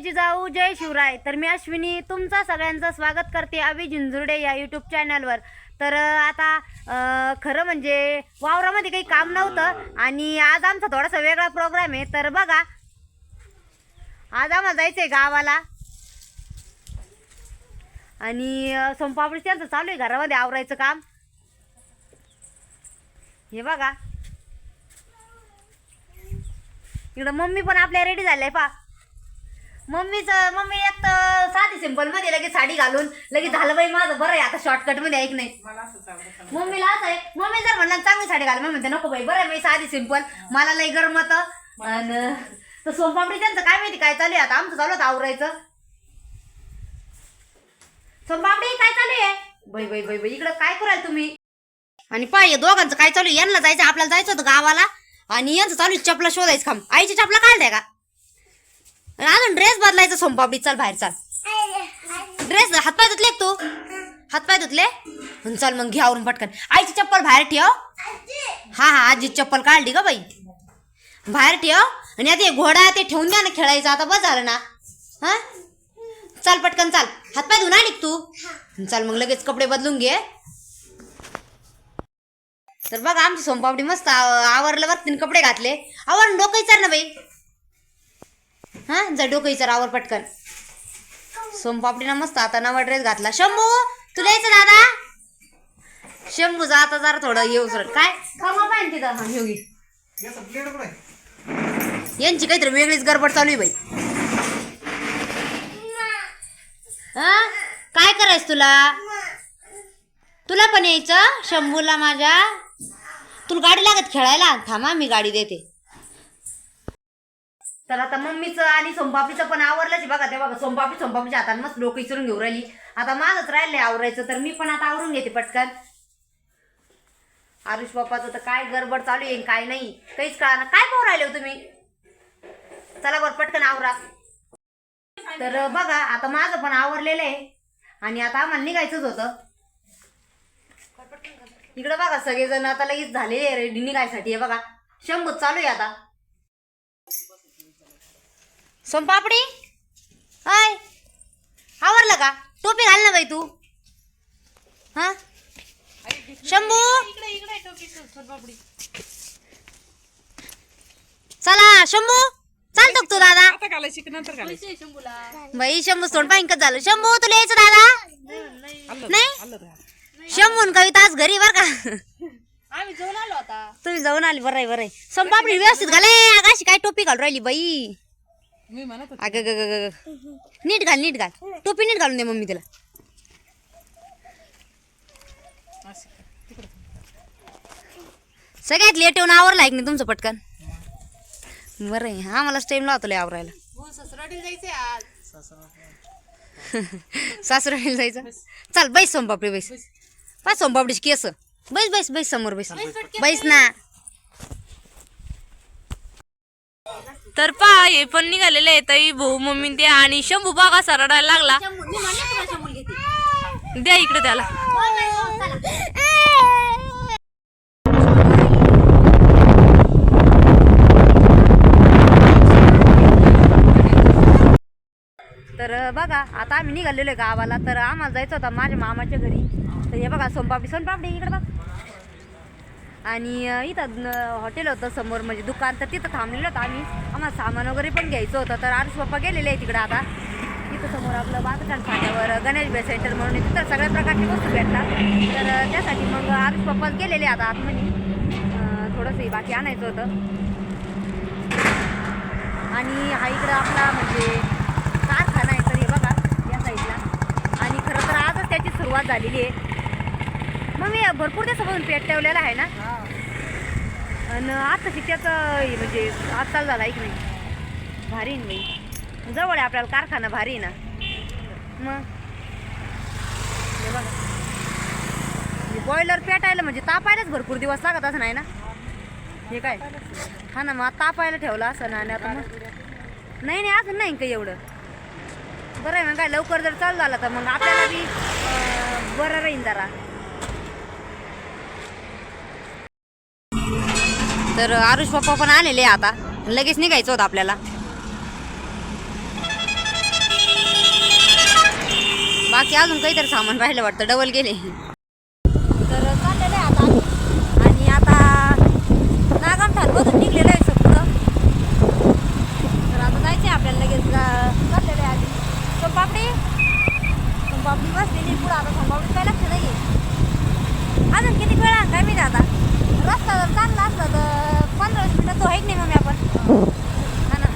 जिजाऊ जय शिवराय. तर मी अश्विनी तुमचं सगळ्यांचं स्वागत करते अभि झिंजुर्डे या यूट्यूब चॅनलवर तर आता खरं म्हणजे वावरामध्ये काही काम नव्हतं आणि आज आमचा थोडासा वेगळा प्रोग्राम आहे. तर बघा आज आम्हाला जायचंय गावाला. आणि अं, त्यांचं चालू आहे घरामध्ये आवरायचं काम. हे बघा. इकडं मम्मी पण आपल्या रेडी झाल्या पा मम्मीच मम्मी एक तर साधी सिंपलमध्ये लगेच साडी घालून लगेच झालं बाई माझं बरं आहे आता शॉर्टकटमध्ये ऐक नाही? मम्मीला असं आहे मम्मी जर म्हणलं चांगली साडी घाल मग म्हणते नको बाई बरं आहे मी साधी सिंपल मला लई गरमत आणि तर सोनपापडी त्यांचं काय माहिती काय चालू आहे आता? आमचं चालू होतं आवरायचं. सोनपापडी काय चालू आहे? बाई बाई बाई बाई इकडं काय कराल तुम्ही? आणि पाय दोघांचं काय चालू आहे? यांना जायचं आपल्याला जायचं होतं गावाला. आणि यांचं चालू आहे चपला शोधायचं काम. आईची चपला काढल्या का? अजून ड्रेस बदलायचा सोमपापडी चल बाहेर चाल. ड्रेस हातपाय धुतले एक तू? हातपाय धुतले? चल मग घे आवरून पटकन. आईची चप्पल बाहेर ठेव. हा हा आजी चप्पल काढली का बाई. बाहेर ठेव. आणि आता हे घोडा ते ठेवून द्या ना खेळायचं. आता बस झालं ना. हा? चल पटकन चाल. हातपाय धुऊन आली तू. चल मग लगेच कपडे बदलून घे. तर बघा आमची सोमपापडी मस्त आवरलं बघ तिने कपडे घातले. आवर डोकं विचार ना बाई. हा? जा डोकं विचार आवर पटकन सोमपापडीनं मस्त आता नवा ड्रेस घातला. शंभू तुला यायचं दादा? शंभूचा आता जरा थोडं हे उसरट काय? खामा पाहिजे तिथं. हा योगी यांची काहीतरी वेगळीच गडबड चालू आहे बाई. हा? काय करायचं तुला? तुला पण यायचं? शंभूला माझ्या? तुला गाडी लागत खेळायला? थांबा मी गाडी देते. तर आता मम्मीचं आणि सोमपापीचं पण आवरलंच बघा. ते बघा सोमपापी सोमपापीच्या हाताने मस्त डोकं इचरून घेऊन राहिली. आता माझंच राहिलंय आवरायचं तर मी पण आता आवरून घेते पटकन. आरुष बाप्पाचं तर काय गडबड चालू आहे काय नाही. काहीच कळा काय पाहू राहिले हो तुम्ही? चला बरं पटकन आवरा. तर बघा आता माझं पण आवरलेलं आहे. आणि आता आम्हाला निघायचंच होतं. इकडं बघा सगळेजण आता लगेच झाले रेडी निघायसाठी. बघा शंभर चालू आहे आता. सोनपापडी हाय आवरलं का? टोपी घाल ना बाई तू. हा? शंभू? चला शंभू. चालतो का तू दादा. आता घालायची की नंतर घालायची? बाई शंभू तोंड पाहिजे झालं. शंभू तुला यायचं दादा? नाही? शंभून कविता आज घरी बर का? आम्ही जाऊन आलो आता. तुम्ही जाऊन आली बरं आहे बरं आहे. सोनपापडी व्यवस्थित घाले. अशी काय टोपी घालून राहिली बाई? मी म्हणत होते अग ग ग ग नीट घाल नीट घाल. टोपी नीट घालून दे मम्मी तिला. असं कर. तिकडं. सगळ्यात लेट येऊन आवरला आहे की नाही तुमचं पटकन. बरं आहे. हा मला टाईम लावतो लय आवरायला. हो ससराडीला जायचंय आज. सासरा जायचं? चल बैस सोमपापडी बैस. पाच सोमपापडीची केस. बैस बैस बैस समोर बैस. बैस ना. तर पहा हे पण निघालेले आहे ताई. भाऊ मम्मी ते आणि शंभू बागा सरडायला लागला. द्या इकडे त्याला. तर बघा आता आम्ही निघालेलो आहे गावाला. तर आम्हाला जायचं होतं माझ्या मामाच्या घरी. तर हे बघा सोनपापडी सोनपापडी इकडे बघ. आणि इथं हॉटेल होतं समोर म्हणजे दुकान तर तिथं थांबलेलं होतं आम्ही. आम्हाला सामान वगैरे पण घ्यायचं होतं तर आरुष पप्पा गेलेले आहे तिकडं आता. तिथं समोर आपलं बांधकाम फाट्यावर गणेश बे सेंटर म्हणून तिथं सगळ्या प्रकारची वस्तू भेटतात. तर त्यासाठी मग आरस पप्पा गेलेले आता आतमध्ये. अं, थोडंसं बाकी आणायचं होतं. आणि हा इकडं आपला म्हणजे कारखाना आहे तर हे बघा या साईडला आणि खरं तर आजच त्याची सुरुवात झालेली आहे. मग मी भरपूर दिवसापासून पेट ठेवलेला आहे ना. आणि आता त्याचं म्हणजे आज झाला की नाही भारी आहे ना जवळ आहे आपल्याला कारखाना भारी ना. मग. हे बघा. बॉयलर पेटायला म्हणजे तापायलाच भरपूर दिवस लागत असं नाही ना. हे काय? हा ना मग तापायला ठेवला असं ना आणि आता मग. नाही नाही अजून नाही काही एवढं. बरं आहे मग काय लवकर जर चालू झालं तर मग आपल्याला बी बरं राहील जरा. तर आरुष पप्पा पण आलेले आता. लगेच निघायचं होतं आपल्याला. बाकी अजून काहीतरी सामान राहिलं वाटतं. डबल गेले. पंधरा तो आहे की नाही मम्मी आपण हा ना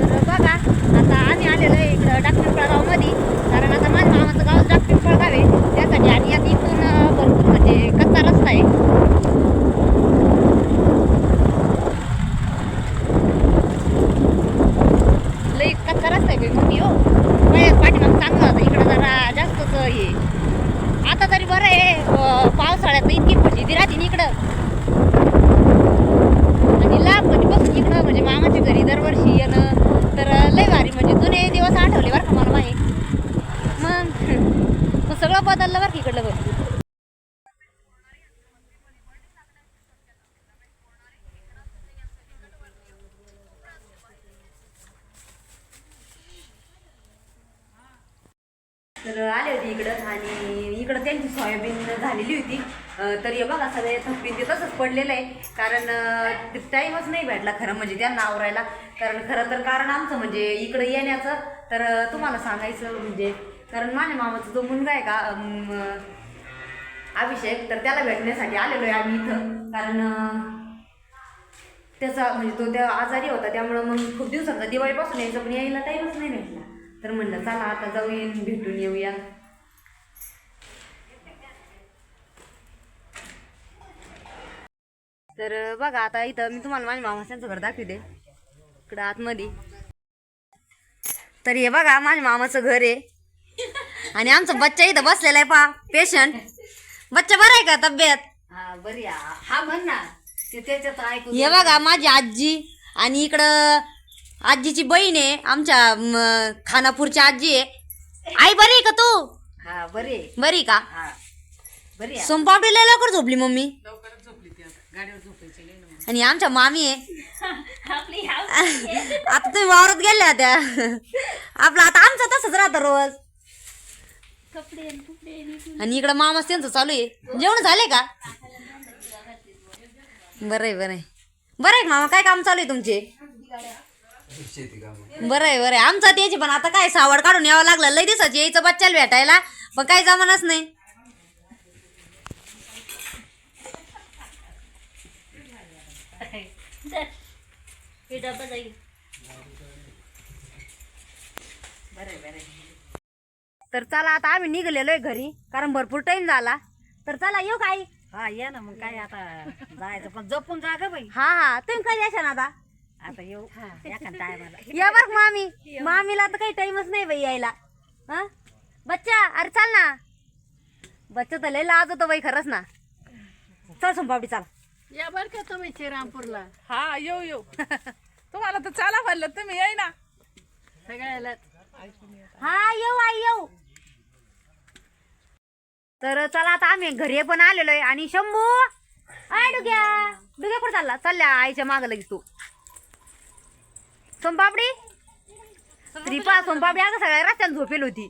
तर बघा आता आम्ही आलेलो आहे इकडं डाकपिंपळा गावमध्ये कारण आता माझ्या मामाचं गाव डाकपिंपळ गाव आहे त्यासाठी आणि आता इथून अं, भरपूर म्हणजे कच्चा रस्ता आहे लई कच्चा रस्ता आहे बाई मम्मी हो पहिल्याच पाठीमाग चांगला होता इकडं जरा जास्तच हे आता तरी बरं आहे अं, पावसाळ्यात तर इतकी फजिती राहते ना इकडं आणि लहानपणीपासून इकडं म्हणजे मामाच्या घरी दरवर्षी येणं तर लय भारी म्हणजे. जुने दिवस आठवले बरं का मला माही मग मग सगळं बदललं बरं इकडलं बघ. तर आले होते इकडं आणि इकडं त्यांची सोयाबीन झालेली होती. तर हे बघा सगळे थप्पीन ते तसंच पडलेलं आहे. कारण टाईमच नाही भेटला खरं म्हणजे त्यांना आवरायला. कारण खरं तर कारण आमचं म्हणजे इकडं येण्याचं. तर तुम्हाला सांगायचं म्हणजे कारण माझ्या मामाचा जो मुलगा आहे का अभिषेक तर त्याला भेटण्यासाठी आलेलो आहे आम्ही इथं. कारण त्याचा म्हणजे तो त्या आजारी होता त्यामुळं मग खूप दिवसांचा दिवाळीपासून यायचं पण यायला टाईमच नाही भेटला. तर म्हणलं चला आता जाऊ भेटून येऊया. तर बघा आता इथं मी तुम्हाला माझ्या मामाचं घर दाखवते. इकडं आतमध्ये. तर हे बघा माझ्या मामाचं घर आहे. आणि आमचा बच्चा इथं बसलेला आहे पा पेशंट बच्चा बरा आहे का तब्येत? हा बरी आहे. हा म्हण ना. ते त्याच्यात ऐकू हे बघा माझी आजी आणि इकडं आजीची बहीण आहे. आमच्या खानापूरची आजी आहे. आई बरी आहे का तू? हा बरी. बरी का? हा बरी. सोमपापडीला लवकर झोपली मम्मी. गाडीवर झोपायची लई ना. आणि आमच्या मामी आहे. आता तुम्ही वावरात गेल्या होत्या. आपलं आता आमचं तसंच राहतं रोज. आणि इकडं मामाच त्यांचं चालू आहे. जेवण झाले का? बरं आहे बरं आहे. बरं आहे का मामा? काय काम चालू आहे तुमचे? बरं आहे बरं आहे. आमचं त्याची पण आता काय सावड काढून यावं लागलं. लय दिवसाची यायचं बच्चाला भेटायला. पण काही जमानच नाही. बरं बरं तर चला आता आम्ही निघलेलो आहे घरी कारण भरपूर टाइम झाला. तर चला येऊ काय हा या ना मग काय आता जायचं. पण जपून जा ग बाई. हा हा. तुम्ही कधी येशाल आता? आता येऊ. टायमाला? या बघ मामी. मामीला तर काही टाइमच नाही बाई यायला. हा? बच्चा अरे चाल ना. बच्चा तर लय लाज होतो बाई खरंच ना. चल सोमपापडी चाल. या बर का तुम्ही श्रीरामपूरला. हा येऊ येऊ. तुम्हाला तर चाला म्हणलं तुम्ही येई ना. सगळ्याला. हा येऊ आई येऊ. तर चला आता आम्ही घरी पण आलेलो आहे आणि शंभू आय डुग्या डुग्या कुठे चालला. चालल्या आईच्या मागं लगेच तू. सोमपापडी त्रिपा सोमपापडी अगं सगळ्या रस्त्यात झोपेल होती.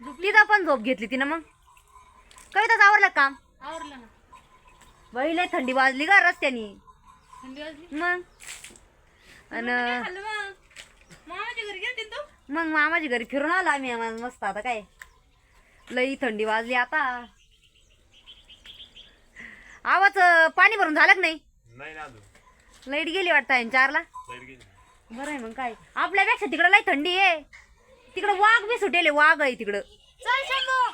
तिथं पण झोप घेतली तिनं मग. कविताच आवरलं काम आवरलं ना. बाई लय थंडी वाजली का रस्त्यानी. थंडी वाजली? मग? अन मामाच्या घरी गेलते तू? मग मामाच्या घरी फिरून आलो आम्ही आम्हाला मस्त आता काय. लई थंडी वाजली आता. आवाज अं, पाणी भरून झालं का नाही? लाइट गेली वाटतं आहे चारला? बरं आहे मग काय. आपल्यापेक्षा तिकडं लई थंडी आहे. तिकडं वाघ बी सुटेले वाघ आहे तिकडं. चल शंभू.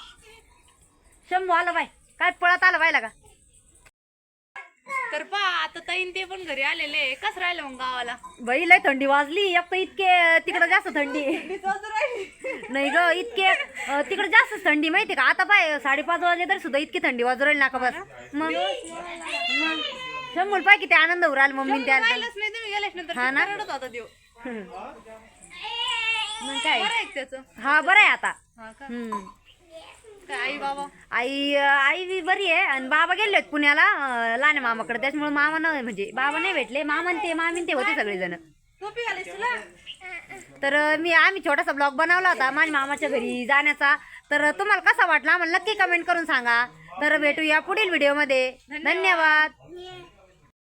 शंभू आलं बाय. काय पळत आलं बायला का? तर पा आता ताईन ते पण घरी आलेले कस राहिलं मग गावाला? बाई लय थंडी वाजली. एक तर इतके तिकडं जास्त थंडी. नाही ग इतके अं, तिकडे जास्त थंडी माहिती का? आता पाय साडेपाच वाजले तरी सुद्धा इतकी थंडी वाजू राहील नाका बस. मग मग शंभर पाय किती आनंद उराल मम्मी त्या राहिलंच नाही तुम्ही गेलेच नाही हा ना? तर रडत होता देव मग काय? बरं आहे त्याचं. हा बरं आहे आता. हा का? हम्म. आई बाबा? आई बरी आहे. आणि बाबा गेले आहेत पुण्याला लहान मामाकडे. त्याच्यामुळे मामा न म्हणजे बाबा नाही भेटले. मामा ते मामी आणि ते होते सगळेजण. तर मी आम्ही छोटासा ब्लॉग बनवला होता माझ्या मामाच्या घरी जाण्याचा. तर तुम्हाला कसा वाटला? आम्हाला नक्की कमेंट करून सांगा. तर भेटूया पुढील व्हिडिओमध्ये. धन्यवाद.